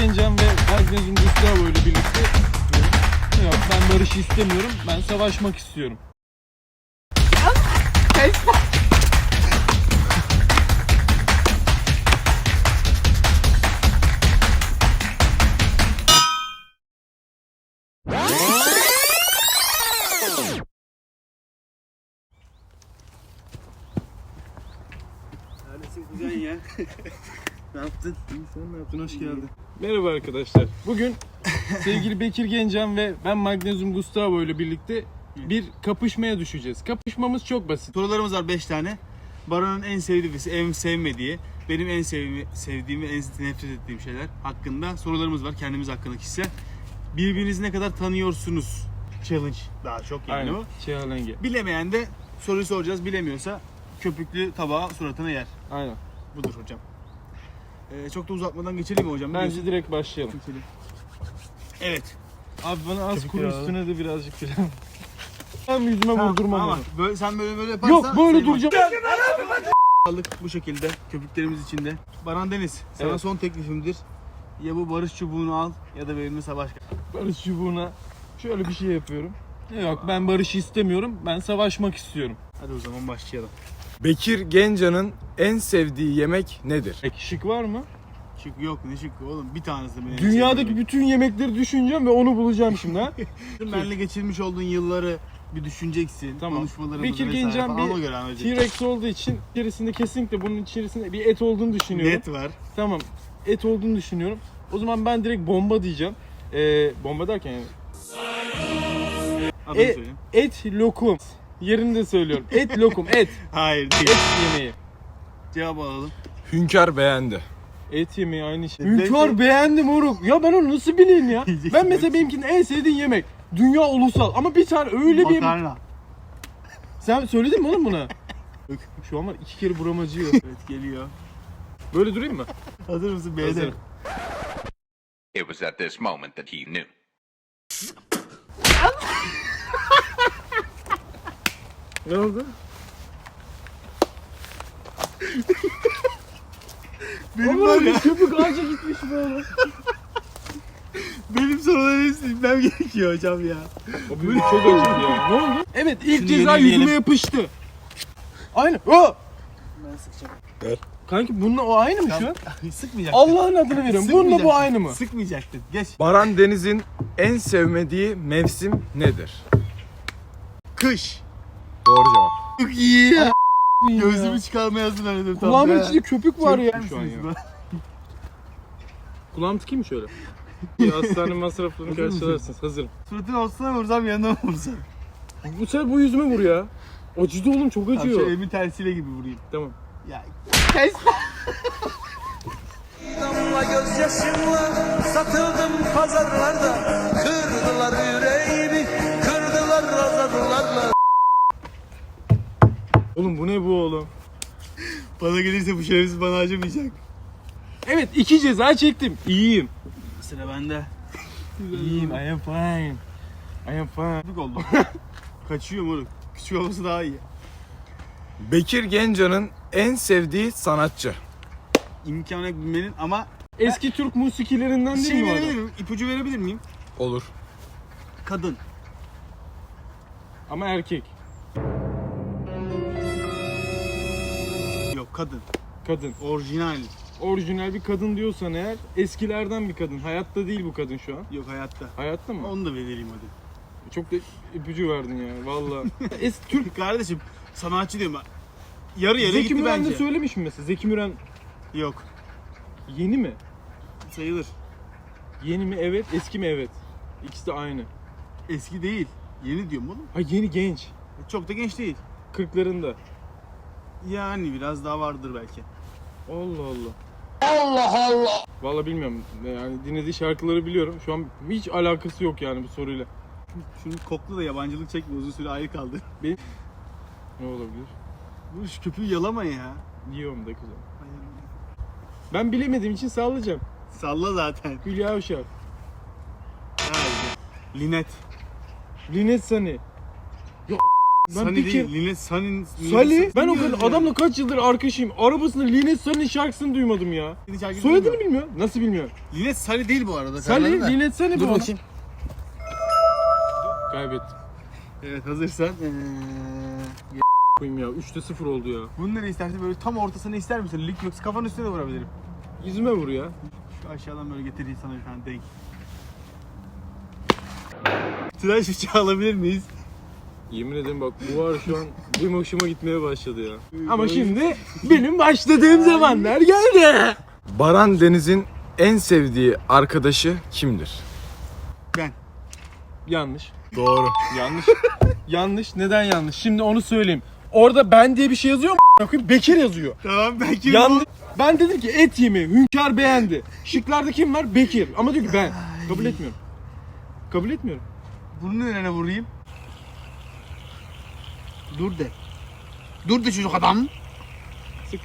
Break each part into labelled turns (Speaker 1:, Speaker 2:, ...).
Speaker 1: Gencan ve Magnezyum Gustavo ile birlikte Yok ben barışı istemiyorum. Ben savaşmak istiyorum.
Speaker 2: Neredesin ne yaptın?
Speaker 1: İyi sen ne yaptın? Hoş
Speaker 2: geldin.
Speaker 1: Merhaba arkadaşlar. Bugün sevgili Bekir Gencan ve ben Magnezyum Gustavo ile birlikte bir kapışmaya düşeceğiz. Kapışmamız çok basit.
Speaker 2: Sorularımız var 5 tane. Baran'ın en sevdiği ve en sevmediği, benim en sevdiğim, sevdiğim ve en nefret ettiğim şeyler hakkında sorularımız var. Kendimiz hakkında kişisel. Birbirinizi ne kadar tanıyorsunuz? Challenge daha çok yani
Speaker 1: Aynen.
Speaker 2: o.
Speaker 1: Çağlenge.
Speaker 2: Bilemeyen de soruyu soracağız. Bilemiyorsa köpüklü tabağı suratına yer.
Speaker 1: Aynen.
Speaker 2: Budur hocam. Ee, çok da uzatmadan geçelim mi hocam?
Speaker 1: Bence direkt başlayalım.
Speaker 2: Geçelim. Evet.
Speaker 1: Abi bana az
Speaker 2: Köpükleri
Speaker 1: kuru üstüne de birazcık filan. Ben yüzüme vurdurmam onu.
Speaker 2: böyle, sen böyle böyle yaparsan...
Speaker 1: Yok böyle duracağım.
Speaker 2: Aldık bu şekilde köpüklerimiz içinde. Baran Deniz sana
Speaker 1: Evet.
Speaker 2: son teklifimdir. Ya bu barış çubuğunu al ya da benimle savaş.
Speaker 1: Barış çubuğuna şöyle bir şey yapıyorum. Yok ben barışı istemiyorum. Ben savaşmak istiyorum.
Speaker 2: Hadi o zaman başlayalım.
Speaker 3: Bekir Gencan'ın en sevdiği yemek nedir?
Speaker 1: Peki şık var mı?
Speaker 2: Şık yok ne şık oğlum bir tanesi benim.
Speaker 1: Dünyadaki bütün yemekleri düşüneceğim ve onu bulacağım şimdi ha.
Speaker 2: benle geçirmiş olduğun yılları bir düşüneceksin.
Speaker 1: Tamam.
Speaker 2: Konuşmalarımızı
Speaker 1: Bekir
Speaker 2: vesaire
Speaker 1: Gencan
Speaker 2: falan.
Speaker 1: bir
Speaker 2: Ona göre anlayacaksın.
Speaker 1: T-Rex olduğu için içerisinde kesinlikle bunun içerisinde bir et olduğunu düşünüyorum.
Speaker 2: Net var.
Speaker 1: Tamam. Et olduğunu düşünüyorum. O zaman ben direkt bomba diyeceğim. Ee, bomba derken yani
Speaker 2: Adını
Speaker 1: E-
Speaker 2: söyleyeyim.
Speaker 1: et lokum. Yerini de söylüyorum. Et lokum, et.
Speaker 2: Hayır değil.
Speaker 1: Et yemeği.
Speaker 2: Cevap alalım.
Speaker 3: Hünkar beğendi.
Speaker 1: Et yemeği aynı şey. Hünkar beğendim moruk. Ya ben onu nasıl bileyim ya? Ben mesela benimkinin en sevdiğin yemek. Dünya ulusal ama bir tane öyle bir yemek.
Speaker 2: Makarna.
Speaker 1: Sen söyledin mi oğlum buna? Şu an var iki kere buram acıyor.
Speaker 2: Evet geliyor.
Speaker 1: Böyle durayım mı?
Speaker 2: Hazır mısın?
Speaker 1: Hazırım.
Speaker 4: It was at this moment that he knew.
Speaker 1: Ne oldu?
Speaker 2: Benim var ya.
Speaker 1: köpük ağaca gitmiş böyle.
Speaker 2: Benim soruları hepsini bilmem gerekiyor hocam ya.
Speaker 1: Abi çok acıdı ya. Ne oldu? Evet ilk
Speaker 2: Şunu
Speaker 1: ceza yüzüme yapıştı. Aynı. O.
Speaker 2: Ben sıkacağım.
Speaker 1: Kanki bununla o aynı mı şu an?
Speaker 2: Sıkmayacaktın.
Speaker 1: Allah'ın adını veriyorum. Bununla bu aynı mı?
Speaker 2: Sıkmayacaktın. Geç.
Speaker 3: Baran Deniz'in en sevmediği mevsim nedir?
Speaker 2: Kış.
Speaker 3: Doğru cevap.
Speaker 2: Çok iyi ya. Gözümü çıkarmaya hazırlanıyordum tam.
Speaker 1: Kulağımın içinde köpük var ya. Şu an ya. Kulağım tıkayım mı şöyle? Bir hastane masraflarını karşılarsınız. Hazırım.
Speaker 2: Suratına olsana vursam yanına mı vursam?
Speaker 1: Bu sefer bu yüzüme vur ya. Acıdı oğlum çok acıyor.
Speaker 2: şu elimin tersiyle gibi vurayım.
Speaker 1: Tamam.
Speaker 2: Ya kes.
Speaker 5: Damla gözyaşımla satıldım pazarlarda Kırdılar
Speaker 1: Oğlum bu ne bu oğlum?
Speaker 2: Bana gelirse bu şerefsiz bana acımayacak.
Speaker 1: Evet iki ceza çektim. İyiyim.
Speaker 2: Sıra bende.
Speaker 1: İyiyim. I am fine. I am fine.
Speaker 2: Küçük oldu. Kaçıyor moruk. Küçük olması daha iyi.
Speaker 3: Bekir Gencan'ın en sevdiği sanatçı.
Speaker 2: İmkanı yok bilmenin ama
Speaker 1: Eski Türk musikilerinden değil
Speaker 2: şey
Speaker 1: mi o
Speaker 2: verebilir
Speaker 1: adam?
Speaker 2: miyim? İpucu verebilir miyim?
Speaker 3: Olur.
Speaker 2: Kadın.
Speaker 1: Ama erkek.
Speaker 2: Kadın.
Speaker 1: Kadın.
Speaker 2: Orijinal.
Speaker 1: Orijinal bir kadın diyorsan eğer eskilerden bir kadın. Hayatta değil bu kadın şu an.
Speaker 2: Yok hayatta.
Speaker 1: Hayatta mı?
Speaker 2: Onu da vereyim hadi.
Speaker 1: Çok da ipucu verdin ya valla. Eski Türk
Speaker 2: Kardeşim sanatçı diyorum ben. Yarı yarı
Speaker 1: Zeki
Speaker 2: gitti
Speaker 1: Müren de
Speaker 2: bence.
Speaker 1: söylemiş mi mesela? Zeki Müren
Speaker 2: Yok.
Speaker 1: yeni mi?
Speaker 2: Sayılır.
Speaker 1: Yeni mi? Evet. Eski mi? Evet. İkisi de aynı.
Speaker 2: Eski değil. Yeni diyorum oğlum.
Speaker 1: Ha yeni genç.
Speaker 2: Çok da genç değil.
Speaker 1: Kırklarında.
Speaker 2: Yani biraz daha vardır belki.
Speaker 1: Allah Allah. Allah Allah. Valla bilmiyorum. Yani dinlediği şarkıları biliyorum. Şu an hiç alakası yok yani bu soruyla.
Speaker 2: Şunu kokla da yabancılık çekme uzun süre ayrı kaldı.
Speaker 1: Ne olabilir?
Speaker 2: Bu şu köpüğü yalama ya.
Speaker 1: Yiyorum da güzel. Ben bilemediğim için sallayacağım.
Speaker 2: Salla zaten.
Speaker 1: Hülya Avşar.
Speaker 2: Hayır. Linet.
Speaker 1: Linet Sani. Ben
Speaker 2: Sunny
Speaker 1: bir
Speaker 2: değil,
Speaker 1: kere...
Speaker 2: Linet Sunny'nin...
Speaker 1: Salih, ben o kadar adamla kaç yıldır arkadaşıyım. Arabasında Linet Salih'in şarkısını duymadım ya. Soyadını bilmiyor. Nasıl bilmiyor?
Speaker 2: Linet Sunny değil bu arada. Kararlı da.
Speaker 1: Linet Salih
Speaker 2: Dur
Speaker 1: bu.
Speaker 2: bakayım.
Speaker 1: Kaybettim.
Speaker 2: Evet hazırsan. Ee,
Speaker 1: Koyayım ya. 3'te 0 oldu ya.
Speaker 2: bunu nereye istersen böyle tam ortasına ister misin? Lik yoksa kafanın üstüne de vurabilirim.
Speaker 1: Yüzüme vur ya.
Speaker 2: Şu aşağıdan böyle getireyim sana bir tane denk. Tıraş bıçağı alabilir miyiz?
Speaker 1: Yemin ederim bak bu var şu an benim hoşuma gitmeye başladı ya. Ama şimdi benim başladığım zamanlar geldi.
Speaker 3: Baran Deniz'in en sevdiği arkadaşı kimdir?
Speaker 2: Ben.
Speaker 1: Yanlış.
Speaker 3: Doğru.
Speaker 1: Yanlış. yanlış. Neden yanlış? Şimdi onu söyleyeyim. Orada ben diye bir şey yazıyor mu? Bakayım Bekir yazıyor.
Speaker 2: Tamam belki
Speaker 1: Yanlış. Ben dedim ki et yemi. Hünkar beğendi. Şıklarda kim var? Bekir. Ama diyor ki ben. Kabul etmiyorum. Kabul etmiyorum.
Speaker 2: Bunu nereye vurayım? Dur de. Dur de çocuk adam.
Speaker 1: Sık.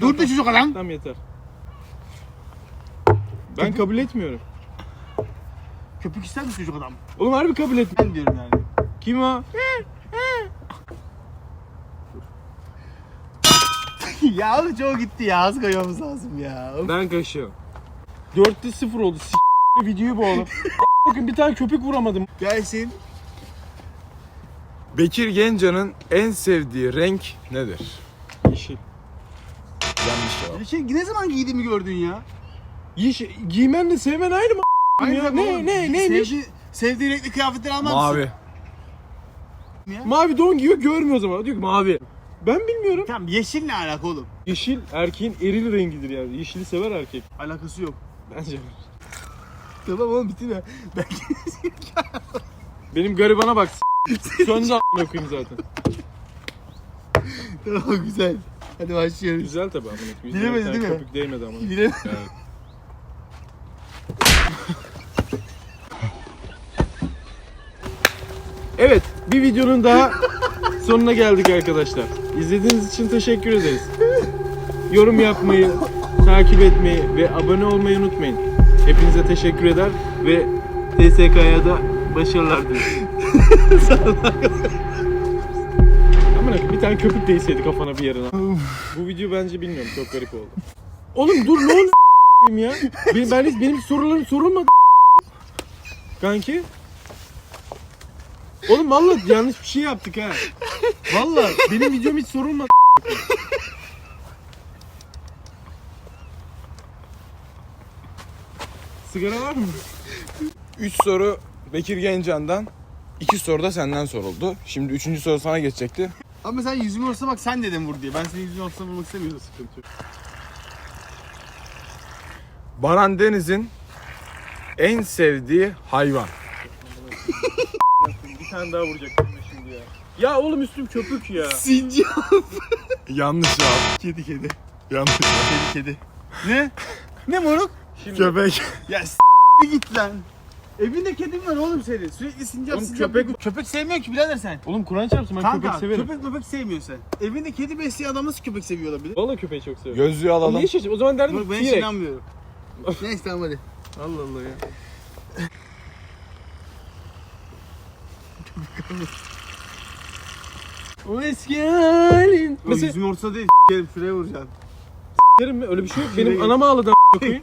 Speaker 2: Dur de çocuk adam.
Speaker 1: Tamam yeter. Ben kabul etmiyorum.
Speaker 2: Köpük ister misin çocuk adam?
Speaker 1: Oğlum harbi kabul etmiyorum.
Speaker 2: Ben diyorum yani.
Speaker 1: Kim o?
Speaker 2: ya oğlum çok gitti ya. Az koymamız lazım ya.
Speaker 1: Ben kaşıyorum. 4'te 0 oldu. S videoyu bu oğlum. Bakın bir tane köpek vuramadım.
Speaker 2: Gelsin.
Speaker 3: Bekir Gencan'ın en sevdiği renk nedir?
Speaker 1: Yeşil.
Speaker 3: Yanlış cevap.
Speaker 2: Şey ne zaman giydiğimi gördün ya?
Speaker 1: Yeşil. Giymenle sevmen aynı mı? ya.
Speaker 2: zamanda
Speaker 1: Ne,
Speaker 2: oğlum,
Speaker 1: ne, neymiş?
Speaker 2: Sevdi, sevdiği renkli kıyafetleri almaz mısın?
Speaker 3: Mavi.
Speaker 2: Niye?
Speaker 1: Mavi don giyiyor görmüyor o zaman. Diyor ki mavi. Ben bilmiyorum.
Speaker 2: Tamam yeşil ne alaka oğlum?
Speaker 1: Yeşil erkeğin eril rengidir yani. Yeşili sever erkek.
Speaker 2: Alakası yok.
Speaker 1: Bence.
Speaker 2: Tamam oğlum bitti mi? Ben
Speaker 1: Benim garibana bak. Söndü a**ına koyayım zaten.
Speaker 2: tamam güzel. Hadi başlıyoruz.
Speaker 1: Güzel tabii amına koyayım.
Speaker 2: Bilemedi değil mi?
Speaker 1: Köpük değmedi ama.
Speaker 2: Bilemedim.
Speaker 1: Evet. Evet, bir videonun daha sonuna geldik arkadaşlar. İzlediğiniz için teşekkür ederiz. Yorum yapmayı, takip etmeyi ve abone olmayı unutmayın. Hepinize teşekkür eder ve TSK'ya da başarılar dilerim. Aman akım bir tane köpük değseydi kafana bir yerine. Bu video bence bilmiyorum çok garip oldu. Oğlum dur ne oldu ya? Benim, ben benim sorularım sorulmadı. Kanki. Oğlum vallahi yanlış bir şey yaptık ha. Vallahi benim videom hiç sorulmadı. Sigara var mı?
Speaker 3: 3 soru Bekir Gencan'dan. 2 soru da senden soruldu. Şimdi 3. soru sana geçecekti.
Speaker 2: Ama sen yüzümü ortasına bak sen dedin vur diye. Ben senin yüzümü ortasına vurmak istemiyorum. Sıkıntı yok.
Speaker 3: Baran Deniz'in en sevdiği hayvan.
Speaker 1: Bir tane daha vuracaktım ben şimdi ya. Ya oğlum üstüm köpük ya.
Speaker 2: Sincap.
Speaker 3: Yanlış cevap.
Speaker 2: Kedi kedi.
Speaker 3: Yanlış cevap.
Speaker 2: Kedi kedi. Ne? Ne moruk?
Speaker 1: Şimdi
Speaker 3: Köpek.
Speaker 2: Ya s*** git lan. Evinde kedin var oğlum senin. Sürekli sincap
Speaker 1: Oğlum
Speaker 2: sincap.
Speaker 1: köpek-
Speaker 2: Köpek, köpek sevmiyor ki birader sen.
Speaker 1: Oğlum Kur'an çarpsın ben
Speaker 2: Kanka
Speaker 1: köpek severim.
Speaker 2: köpek köpek sevmiyor sen. Evinde kedi besleyen adam nasıl köpek seviyor olabilir?
Speaker 1: Vallahi köpeği çok severim.
Speaker 3: Gözlüğü alalım.
Speaker 1: niye şaşırdın? O zaman derdim
Speaker 2: Moruk ben hiç inanmıyorum. Neyse tamam hadi.
Speaker 1: Allah Allah ya. o eski halin.
Speaker 2: Oğlum
Speaker 1: Mesela
Speaker 2: yüzümün ortasına değil. S**erim şuraya vuracaksın.
Speaker 1: derim mi? Öyle bir şey yok. Benim anam ağladı a**ına koyayım.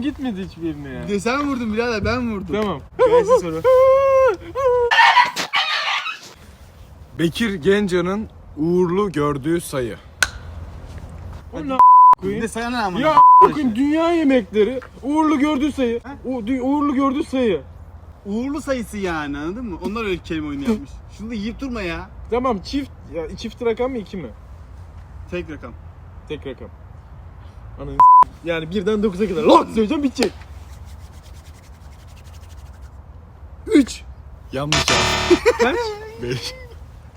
Speaker 1: Gitmedi hiçbirine ya.
Speaker 2: Bir de sen vurdun birader ben vurdum.
Speaker 1: Tamam.
Speaker 2: Gelsin soru.
Speaker 3: Bekir Gencan'ın uğurlu gördüğü sayı.
Speaker 1: O ne
Speaker 2: Bir
Speaker 1: koyayım?
Speaker 2: de sayana ama.
Speaker 1: Ya a**ına dünya yemekleri. Uğurlu gördüğü sayı. U- dü- uğurlu gördüğü sayı.
Speaker 2: Uğurlu sayısı yani anladın mı? Onlar öyle kelime oyunu yapmış. Şunu da yiyip durma ya.
Speaker 1: Tamam çift. Ya, çift rakam mı iki mi?
Speaker 2: Tek rakam.
Speaker 1: Tek rakam. Ananı Yani birden 9'a kadar. Lan söyleyeceğim bitecek. 3.
Speaker 3: Yanlış cevap.
Speaker 1: Kaç?
Speaker 3: 5.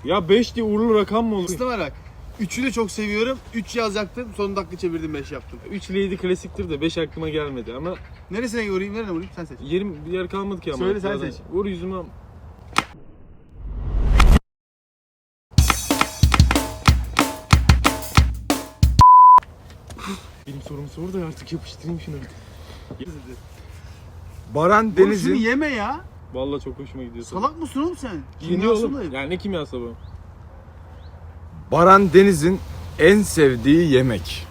Speaker 1: Ya 5 diye uğurlu rakam mı olur?
Speaker 2: Aslına bak. Üçü de çok seviyorum. Üç yazacaktım. Son dakika çevirdim beş yaptım.
Speaker 1: 3 Lady klasiktir de 5 aklıma gelmedi ama
Speaker 2: Neresine vurayım? Nereye vurayım? Sen seç.
Speaker 1: yerim bir yer kalmadı ki ama.
Speaker 2: Söyle sen seç.
Speaker 1: Vur yüzüme. Benim sorum sor da artık yapıştırayım şunu.
Speaker 3: Baran
Speaker 2: Oğlum şunu
Speaker 3: Deniz'in
Speaker 2: yeme ya.
Speaker 1: Vallahi çok hoşuma gidiyor. tadı.
Speaker 2: Salak mısın oğlum sen?
Speaker 1: Yeniyor
Speaker 2: Kimyasal
Speaker 1: oğlum. Yani ne kimyası bu?
Speaker 3: Baran Deniz'in en sevdiği yemek.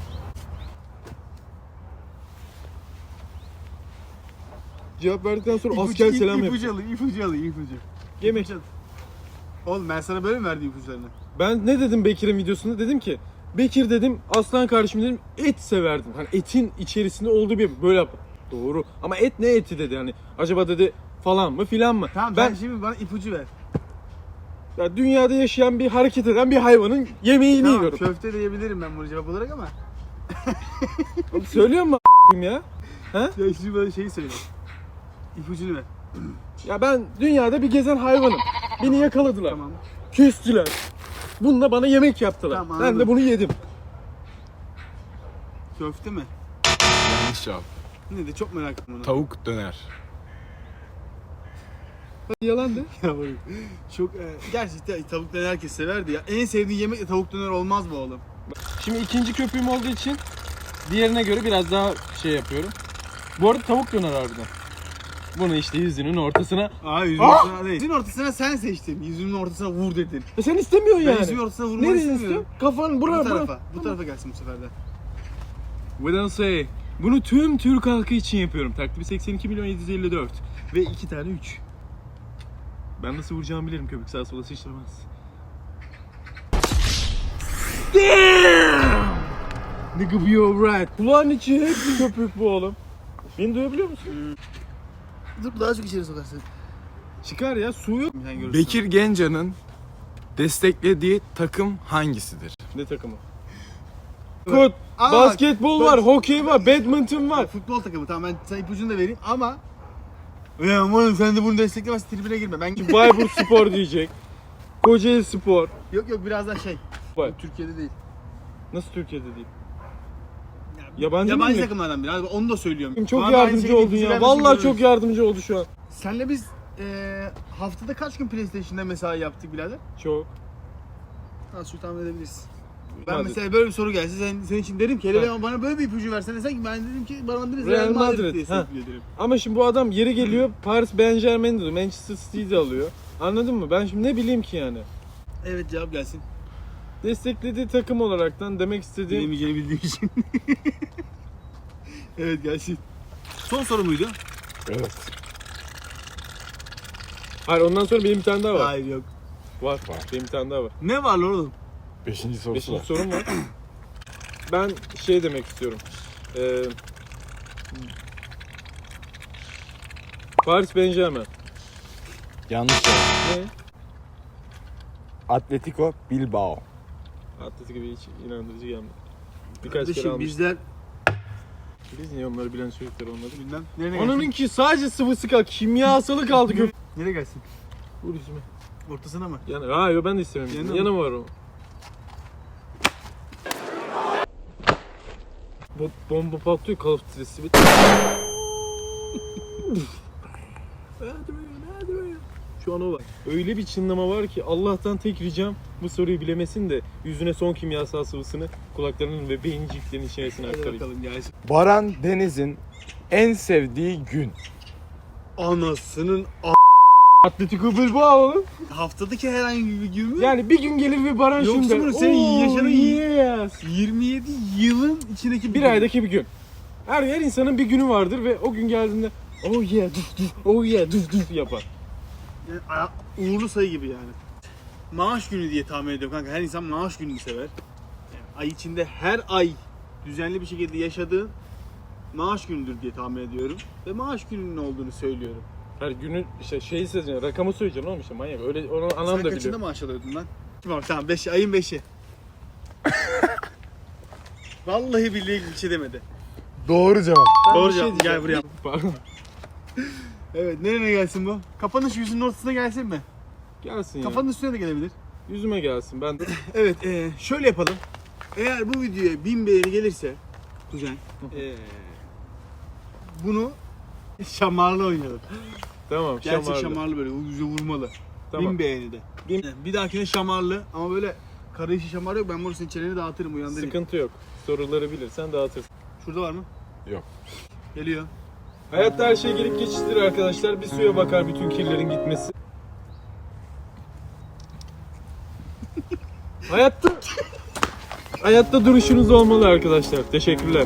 Speaker 1: Cevap verdikten sonra
Speaker 2: İpucu-
Speaker 1: asker
Speaker 2: ip-
Speaker 1: selam
Speaker 2: İpucu alayım, ipucu alayım, ipucu.
Speaker 1: Yemek.
Speaker 2: İpucu al. Oğlum ben sana böyle mi verdim ipuçlarını?
Speaker 1: Ben ne dedim Bekir'in videosunda? Dedim ki Bekir dedim aslan kardeşim dedim et severdim. Hani etin içerisinde olduğu bir böyle yap. Doğru. Ama et ne eti dedi hani. Acaba dedi falan mı filan mı?
Speaker 2: Tamam
Speaker 1: ben
Speaker 2: sen şimdi bana ipucu ver.
Speaker 1: ya dünyada yaşayan bir hareket eden bir hayvanın yemeğini
Speaker 2: Tamam,
Speaker 1: yiyorum.
Speaker 2: köfte diyebilirim ben bunu cevap olarak ama.
Speaker 1: Söylüyor mu ya?
Speaker 2: Ya şimdi bana şeyi söyle. İpucunu ver.
Speaker 1: Ya ben dünyada bir gezen hayvanım. Beni yakaladılar.
Speaker 2: Tamam.
Speaker 1: Kestiler. Bununla bana yemek yaptılar.
Speaker 2: Tamam,
Speaker 1: ben de bunu yedim.
Speaker 2: Köfte mi?
Speaker 3: Yanlış cevap.
Speaker 2: Ne de çok merak ettim bunu.
Speaker 3: Tavuk döner.
Speaker 1: Yalan de.
Speaker 2: Ya bak, çok e, gerçekten tavuk döner herkes severdi ya. En sevdiğin yemek de tavuk döner olmaz mı oğlum?
Speaker 1: Şimdi ikinci köpüğüm olduğu için diğerine göre biraz daha şey yapıyorum. Bu arada tavuk döner harbiden. Bunu işte yüzünün ortasına...
Speaker 2: Aa yüzümün ortasına değil. Yüzümün ortasına sen seçtin. Yüzümün ortasına vur dedin.
Speaker 1: E sen istemiyorsun
Speaker 2: Ben
Speaker 1: yani.
Speaker 2: yüzümün ortasına vurmayı
Speaker 1: Nereye
Speaker 2: istemiyorum.
Speaker 1: istiyorsun? Kafanın
Speaker 2: Bu
Speaker 1: buraya
Speaker 2: tarafa. Bu tarafa gelsin bu sefer de.
Speaker 1: We don't say. Bunu tüm Türk halkı için yapıyorum. Takribi 82 milyon 754. Ve iki tane 3. Ben nasıl vuracağımı bilirim köpük sağa sola sıçramaz. Damn! Nigga be alright. Kulağın içi hep bir köpük bu oğlum. Beni duyabiliyor musun?
Speaker 2: Dur daha çok içeri sokarsın.
Speaker 1: Çıkar ya su yok.
Speaker 2: Sen görürsün.
Speaker 3: Bekir Gencan'ın desteklediği takım hangisidir?
Speaker 1: Ne takımı? Kut,
Speaker 2: Aa,
Speaker 1: basketbol
Speaker 2: bak-
Speaker 1: var, hokey var, badminton var.
Speaker 2: Futbol takımı tamam ben sana ipucunu da vereyim ama ya oğlum sen de bunu desteklemezsin tribüne girme. Ben
Speaker 1: Bayburt Spor diyecek. Kocaeli Spor.
Speaker 2: Yok yok biraz daha şey.
Speaker 1: Var.
Speaker 2: Türkiye'de değil.
Speaker 1: Nasıl Türkiye'de değil?
Speaker 2: Ya,
Speaker 1: Yabancı
Speaker 2: yabancı
Speaker 1: mı?
Speaker 2: takımlardan biri. Hadi Onu da söylüyorum.
Speaker 1: Çok
Speaker 2: aynı
Speaker 1: yardımcı
Speaker 2: şeyi
Speaker 1: oldun ya. Vallahi çok yardımcı oldu şu an.
Speaker 2: Senle biz eee haftada kaç gün PlayStation'da mesai yaptık birader?
Speaker 1: Çok.
Speaker 2: Az çok tahmin edebilirsin. Ben
Speaker 1: Hadi.
Speaker 2: mesela böyle bir soru gelse sen, senin için derim ki hele bana böyle bir ipucu versene sen ki ben dedim ki bana Deniz
Speaker 1: Real
Speaker 2: Real Madrid,
Speaker 1: Madrid,
Speaker 2: diye
Speaker 1: ha.
Speaker 2: sevgili derim.
Speaker 1: Ama şimdi bu adam yeri geliyor Paris Germain diyor. Manchester City'yi de alıyor. Anladın mı? Ben şimdi ne bileyim ki yani.
Speaker 2: Evet cevap gelsin.
Speaker 1: Desteklediği takım olaraktan demek istediğim...
Speaker 2: Bilemeyeceğini bildiğim için. evet gelsin. Son soru muydu?
Speaker 3: Evet.
Speaker 1: Hayır ondan sonra benim bir tane daha var.
Speaker 2: Hayır yok.
Speaker 1: Var. Benim bir tane daha var.
Speaker 2: Ne var lan oğlum?
Speaker 3: Beşinci sorusu
Speaker 1: Beşinci
Speaker 3: var.
Speaker 1: sorum var. Ben şey demek istiyorum. Ee, Paris Germain.
Speaker 3: Yanlış cevap.
Speaker 1: Ne?
Speaker 3: Atletico Bilbao.
Speaker 1: Atletik gibi hiç inandırıcı gelmedi. Birkaç kere
Speaker 2: Kardeşim
Speaker 1: almış.
Speaker 2: bizler
Speaker 1: Biz niye onları bilen çocuklar olmadı?
Speaker 2: bilmem. Nereye gelsin?
Speaker 1: Onunki sadece sıvısı kaldı. Kimyasalı kaldı. Gö-
Speaker 2: Nereye gelsin?
Speaker 1: Vur yüzüme.
Speaker 2: Ortasına mı?
Speaker 1: Yana, hayır ben de istemiyorum.
Speaker 2: Yanı
Speaker 1: Yanı,
Speaker 2: mı?
Speaker 1: var o. Bu bomba patlıyor Call of Duty'si bit. Şu an o var. Öyle bir çınlama var ki Allah'tan tek ricam bu soruyu bilemesin de yüzüne son kimyasal sıvısını kulaklarının ve beyinciklerinin içerisine
Speaker 2: Hadi
Speaker 1: aktarayım.
Speaker 2: bakalım gelsin.
Speaker 3: Baran Deniz'in en sevdiği gün.
Speaker 2: Anasının a-
Speaker 1: Atletico Bilbao
Speaker 2: haftadaki herhangi bir gün mü?
Speaker 1: Yani bir gün gelir bir baran
Speaker 2: Yoksa
Speaker 1: şimdi.
Speaker 2: bunu senin
Speaker 1: "Oo,
Speaker 2: yaşadığın-
Speaker 1: yes.
Speaker 2: 27 yılın içindeki
Speaker 1: Bir
Speaker 2: gün.
Speaker 1: aydaki bir gün. Her her insanın bir günü vardır ve o gün geldiğinde oh yeah duf duf oh yeah duf duf yapar.
Speaker 2: Uğurlu sayı gibi yani. Maaş günü diye tahmin ediyorum kanka. Her insan maaş gününü sever. Yani ay içinde her ay düzenli bir şekilde yaşadığın maaş günüdür diye tahmin ediyorum. Ve maaş gününün olduğunu söylüyorum.
Speaker 1: Her günün işte şeyi söyleyeceksin, rakamı söyleyeceksin oğlum işte manyak. Öyle onu
Speaker 2: Sen
Speaker 1: anlam da
Speaker 2: kaçında
Speaker 1: biliyor.
Speaker 2: maaş alıyordun lan? Tamam tamam 5 ayın 5'i. Vallahi billahi bir şey demedi.
Speaker 3: Doğru cevap.
Speaker 1: Ben
Speaker 2: Doğru
Speaker 1: bir şey
Speaker 2: cevap. Gel
Speaker 1: diyeceğim.
Speaker 2: buraya.
Speaker 1: Pardon.
Speaker 2: Evet nereye gelsin bu? Kapanış yüzünün ortasına gelsin mi?
Speaker 1: Gelsin ya.
Speaker 2: Kafanın üstüne de gelebilir.
Speaker 1: Yüzüme gelsin. Ben
Speaker 2: Evet, eee, şöyle yapalım. Eğer bu videoya 1000 beğeni gelirse Kuzen, eee, bunu şamarlı oynayalım.
Speaker 1: tamam
Speaker 2: Gerçek
Speaker 1: şamarlı.
Speaker 2: şamarlı böyle yüze vurmalı.
Speaker 1: Tamam.
Speaker 2: 1000 beğeni de.
Speaker 1: Bin-
Speaker 2: Bir dahakine şamarlı ama böyle karışık şamar yok. Ben bunu senin çeneni dağıtırım uyandırayım.
Speaker 1: Sıkıntı yok. Soruları bilirsen dağıtırsın.
Speaker 2: Şurada var mı?
Speaker 3: Yok.
Speaker 2: Geliyor.
Speaker 1: Hayatta her şey gelip geçicidir arkadaşlar. Bir suya bakar bütün kirlerin gitmesi. hayatta hayatta duruşunuz olmalı arkadaşlar. Teşekkürler.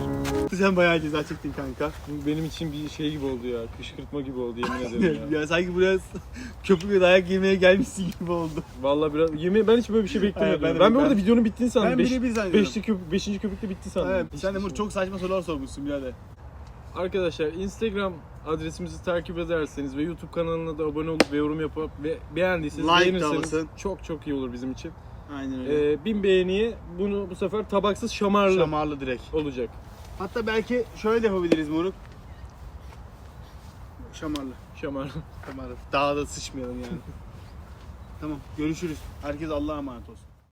Speaker 2: Sen bayağı ceza çektin kanka.
Speaker 1: Bu benim için bir şey gibi oldu ya. Kışkırtma gibi oldu yemin ederim ya.
Speaker 2: ya sanki buraya köpükle dayak yemeye gelmişsin gibi oldu.
Speaker 1: Vallahi biraz yemin ben hiç böyle bir şey beklemiyordum.
Speaker 2: Evet, ben
Speaker 1: ben,
Speaker 2: ben-
Speaker 1: videonun bittiğini sandım.
Speaker 2: Ben
Speaker 1: Beş,
Speaker 2: bir zannediyorum.
Speaker 1: beşli köpük, beşinci köpükte bitti sandım.
Speaker 2: Evet, sen de çok saçma sorular sormuşsun birader.
Speaker 1: Arkadaşlar Instagram adresimizi takip ederseniz ve YouTube kanalına da abone olup ve yorum yapıp ve beğendiyseniz
Speaker 2: Like
Speaker 1: beğenirseniz çok çok iyi olur bizim için.
Speaker 2: Aynen öyle.
Speaker 1: Ee, bin beğeniye bunu bu sefer tabaksız şamarlı
Speaker 2: Şamarlı direkt.
Speaker 1: olacak.
Speaker 2: Hatta belki şöyle de yapabiliriz moruk. Şamarlı.
Speaker 1: Şamarlı.
Speaker 2: Şamarlı. Daha da sıçmayalım yani. tamam görüşürüz. Herkes Allah'a emanet olsun.